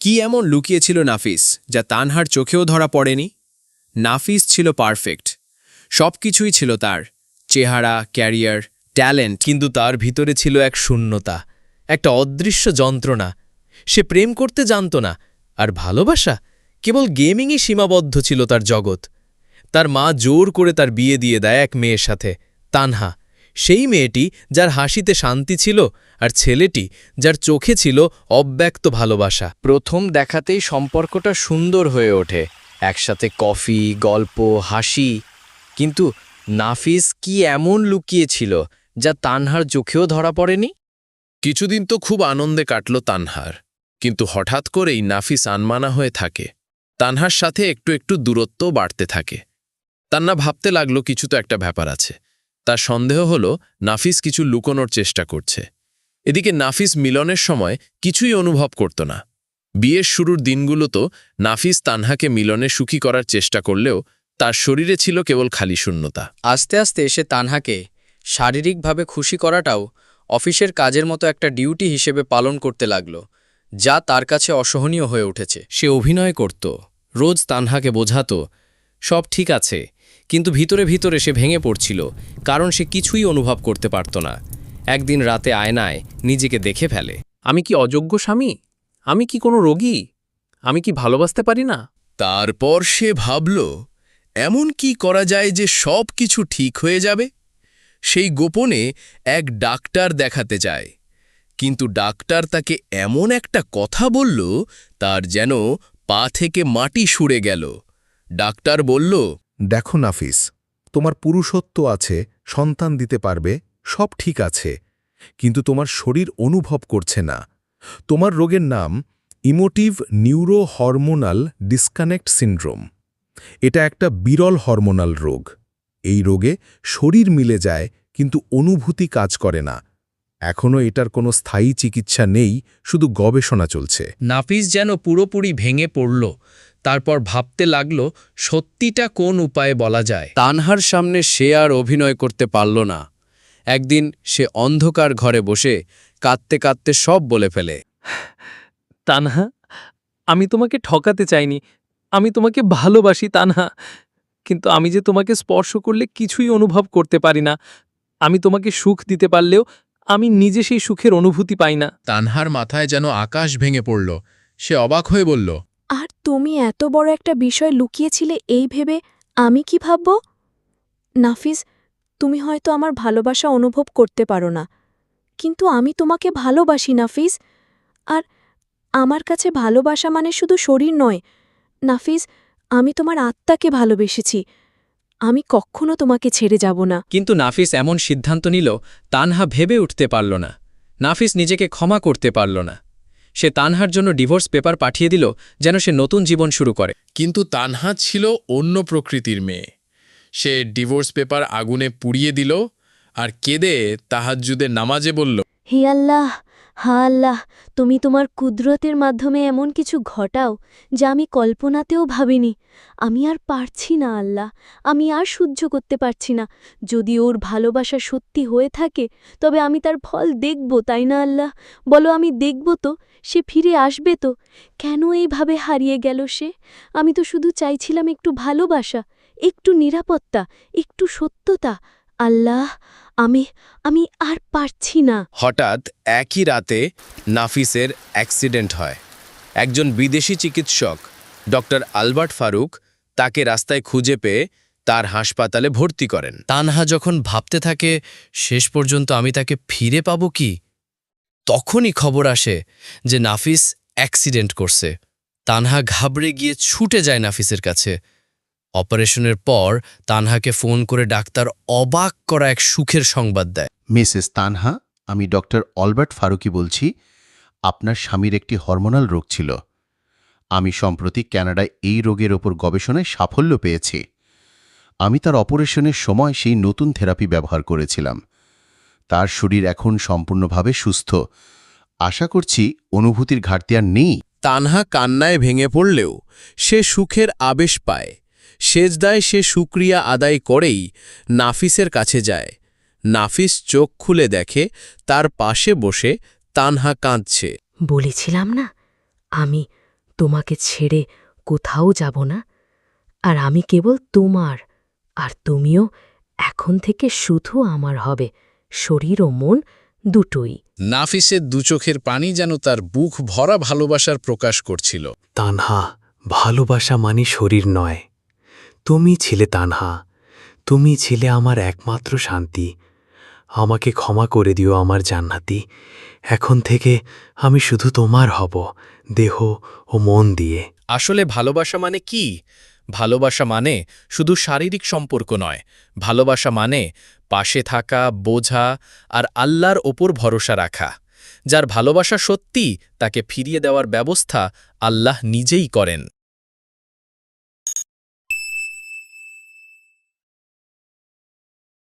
কি এমন লুকিয়েছিল নাফিস যা তানহার চোখেও ধরা পড়েনি? নাফিস ছিল পারফেক্ট। সব কিছুই ছিল তার। চেহারা, ক্যারিয়ার, ট্যালেন্ট, কিন্তু তার ভিতরে ছিল এক শূন্যতা, একটা অদৃশ্য যন্ত্রণা। সে প্রেম করতে জানত না, আর ভালোবাসা কেবল গেমিংই সীমাবদ্ধ ছিল তার জগৎ। তার মা জোর করে তার বিয়ে দিয়ে দেয় এক মেয়ের সাথে, তানহা। সেই মেয়েটি যার হাসিতে শান্তি ছিল আর ছেলেটি যার চোখে ছিল অব্যক্ত ভালোবাসা। প্রথম দেখাতেই সম্পর্কটা সুন্দর হয়ে ওঠে। একসাথে কফি, গল্প, হাসি। কিন্তু নাফিস কি এমন লুকিয়েছিল যা তানহার চোখেও ধরা পড়েনি? কিছুদিন তো খুব আনন্দে কাটল তানহার। কিন্তু হঠাৎ করেই নাফিস আনমানা হয়ে থাকে। তানহার সাথে একটু একটু দূরত্ব বাড়তে থাকে। তান্না ভাবতে লাগল কিছু তো একটা ব্যাপার আছে। তার সন্দেহ হল নাফিস কিছু লুকোনোর চেষ্টা করছে। এদিকে নাফিস মিলনের সময় কিছুই অনুভব করত না। বিয়ের শুরুর দিনগুলো তো নাফিস তানহাকে মিলনে সুখী করার চেষ্টা করলেও তার শরীরে ছিল কেবল খালি শূন্যতা। আস্তে আস্তে এসে তানহাকে শারীরিকভাবে খুশি করাটাও অফিসের কাজের মতো একটা ডিউটি হিসেবে পালন করতে লাগল যা তার কাছে অসহনীয় হয়ে উঠেছে। সে অভিনয় করত রোজ তানহাকে বোঝাত সব ঠিক আছে কিন্তু ভিতরে ভিতরে সে ভেঙে পড়ছিল কারণ সে কিছুই অনুভব করতে পারত না। একদিন রাতে আয়নায় নিজেকে দেখে ফেলে। আমি কি অযোগ্য স্বামী? আমি কি কোনো রোগী? আমি কি ভালোবাসতে পারি না? তারপর সে ভাবল এমন কি করা যায় যে সব কিছু ঠিক হয়ে যাবে? সেই গোপনে এক ডাক্তার দেখাতে যায়। কিন্তু ডাক্তার তাকে এমন একটা কথা বলল তার যেন পা থেকে মাটি সুড়ে গেল। ডাক্তার বলল দেখো নাফিস, তোমার পুরুষত্ব আছে, সন্তান দিতে পারবে, সব ঠিক আছে, কিন্তু তোমার শরীর অনুভব করছে না। তোমার রোগের নাম emotive neuro hormonal disconnect syndrome. এটা একটা বিরল হরমোনাল রোগ। এই রোগে শরীর মিলে যায়, কিন্তু অনুভূতি কাজ করে না। এখনও এটার কোনো স্থায়ী চিকিৎসা নেই, শুধু গবেষণা চলছে। নাফিস যেন পুরোপুরি ভেঙে পড়ল। তারপর ভাবতে লাগল সত্যিটা কোন উপায়ে বলা যায়? তানহার সামনে সে আর অভিনয় করতে পারল না। একদিন সে অন্ধকার ঘরে বসে কাঁদতে কাঁদতে সব বলে ফেলে। তানহা আমি তোমাকে ঠকাতে চাইনি। আমি তোমাকে ভালোবাসি তানহা। কিন্তু আমি যে তোমাকে স্পর্শ করলে কিছুই অনুভব করতে পারি না। আমি তোমাকে সুখ দিতে পারলেও আমি নিজে সেই সুখের অনুভূতি পাই না। তানহার মাথায় যেন আকাশ ভেঙে পড়ল। সে অবাক হয়ে বলল তুমি এত বড় একটা বিষয় লুকিয়েছিলে এই ভেবে আমি কি ভাবব? নাফিস, তুমি হয়তো আমার ভালোবাসা অনুভব করতে পারো না। কিন্তু আমি তোমাকে ভালোবাসি, নাফিস। আর আমার কাছে ভালোবাসা মানে শুধু শরীর নয়। নাফিস, আমি তোমার আত্মাকে ভালোবেসেছি। আমি কখনো তোমাকে ছেড়ে যাব না। কিন্তু নাফিস এমন সিদ্ধান্ত নিল, তানহা ভেবে উঠতে পারল না। নাফিস নিজেকে ক্ষমা করতে পারল না। সে তানহার জন্য ডিভোর্স পেপার পাঠিয়ে দিল যেন সে নতুন জীবন শুরু করে। কিন্তু তানহা ছিল অন্য প্রকৃতির মেয়ে। সে ডিভোর্স পেপার আগুনে পুড়িয়ে দিল আর কেঁদে তাহাজ্জুদে নামাজে বলল হে আল্লাহ হা আল্লাহ, তুমি তোমার কুদরতের মাধ্যমে এমন কিছু ঘটাও যা আমি কল্পনাতেও ভাবিনি। আমি আর পারছি না আল্লাহ, আমি আর সহ্য করতে পারছি না। যদি ওর ভালোবাসা সত্যি হয়ে থাকে, তবে আমি তার ফল দেখব, তাই না আল্লাহ? বলো, আমি দেখব তো, সে ফিরে আসবে তো। কেন এইভাবে হারিয়ে গেল সে? আমি তো শুধু চাইছিলাম একটু ভালোবাসা, একটু নিরাপত্তা, একটু সত্যতা। আল্লাহ আমি আমি আর পারছি না। হঠাৎ একই রাতে নাফিসের অ্যাক্সিডেন্ট হয়। একজন বিদেশি চিকিৎসক ডক্টর আলবার্ট ফারুক তাকে রাস্তায় খুঁজে পেয়ে তার হাসপাতালে ভর্তি করেন। তানহা যখন ভাবতে থাকে শেষ পর্যন্ত আমি তাকে ফিরে পাব কি? তখনই খবর আসে যে নাফিস অ্যাক্সিডেন্ট করছে। তানহা ঘাবড়ে গিয়ে ছুটে যায় নাফিসের কাছে। অপারেশনের পর তানহাকে ফোন করে ডাক্তার অবাক করা এক সুখের সংবাদ দেয়। মিসেস তানহা আমি ডক্টর অলবার্ট ফারুকি বলছি আপনার স্বামীর একটি হরমোনাল রোগ ছিল। আমি সম্প্রতি ক্যানাডায় এই রোগের ওপর গবেষণায় সাফল্য পেয়েছি। আমি তার অপারেশনের সময় সেই নতুন থেরাপি ব্যবহার করেছিলাম। তার শরীর এখন সম্পূর্ণভাবে সুস্থ। আশা করছি অনুভূতির ঘাটতি আর নেই। তানহা কান্নায় ভেঙে পড়লেও সে সুখের আবেশ পায়। সেজদায় সে সুক্রিয়া আদায় করেই নাফিসের কাছে যায়। নাফিস চোখ খুলে দেখে তার পাশে বসে তানহা কাঁদছে। বলেছিলাম না আমি তোমাকে ছেড়ে কোথাও যাব না আর আমি কেবল তোমার আর তুমিও এখন থেকে শুধু আমার হবে শরীর ও মন দুটোই। নাফিসের দু চোখের পানি যেন তার বুক ভরা ভালোবাসার প্রকাশ করছিল। তানহা ভালোবাসা মানে শরীর নয় তুমি ছিলে তানহা, তুমি ছিলে আমার একমাত্র শান্তি। আমাকে ক্ষমা করে দিও আমার জান্নাতি, এখন থেকে আমি শুধু তোমার হব, দেহ ও মন দিয়ে। আসলে ভালোবাসা মানে কি? ভালোবাসা মানে শুধু শারীরিক সম্পর্ক নয়, ভালোবাসা মানে পাশে থাকা, বোঝা আর আল্লাহর ওপর ভরসা রাখা, যার ভালোবাসা সত্যি তাকে ফিরিয়ে দেওয়ার ব্যবস্থা আল্লাহ নিজেই করেন।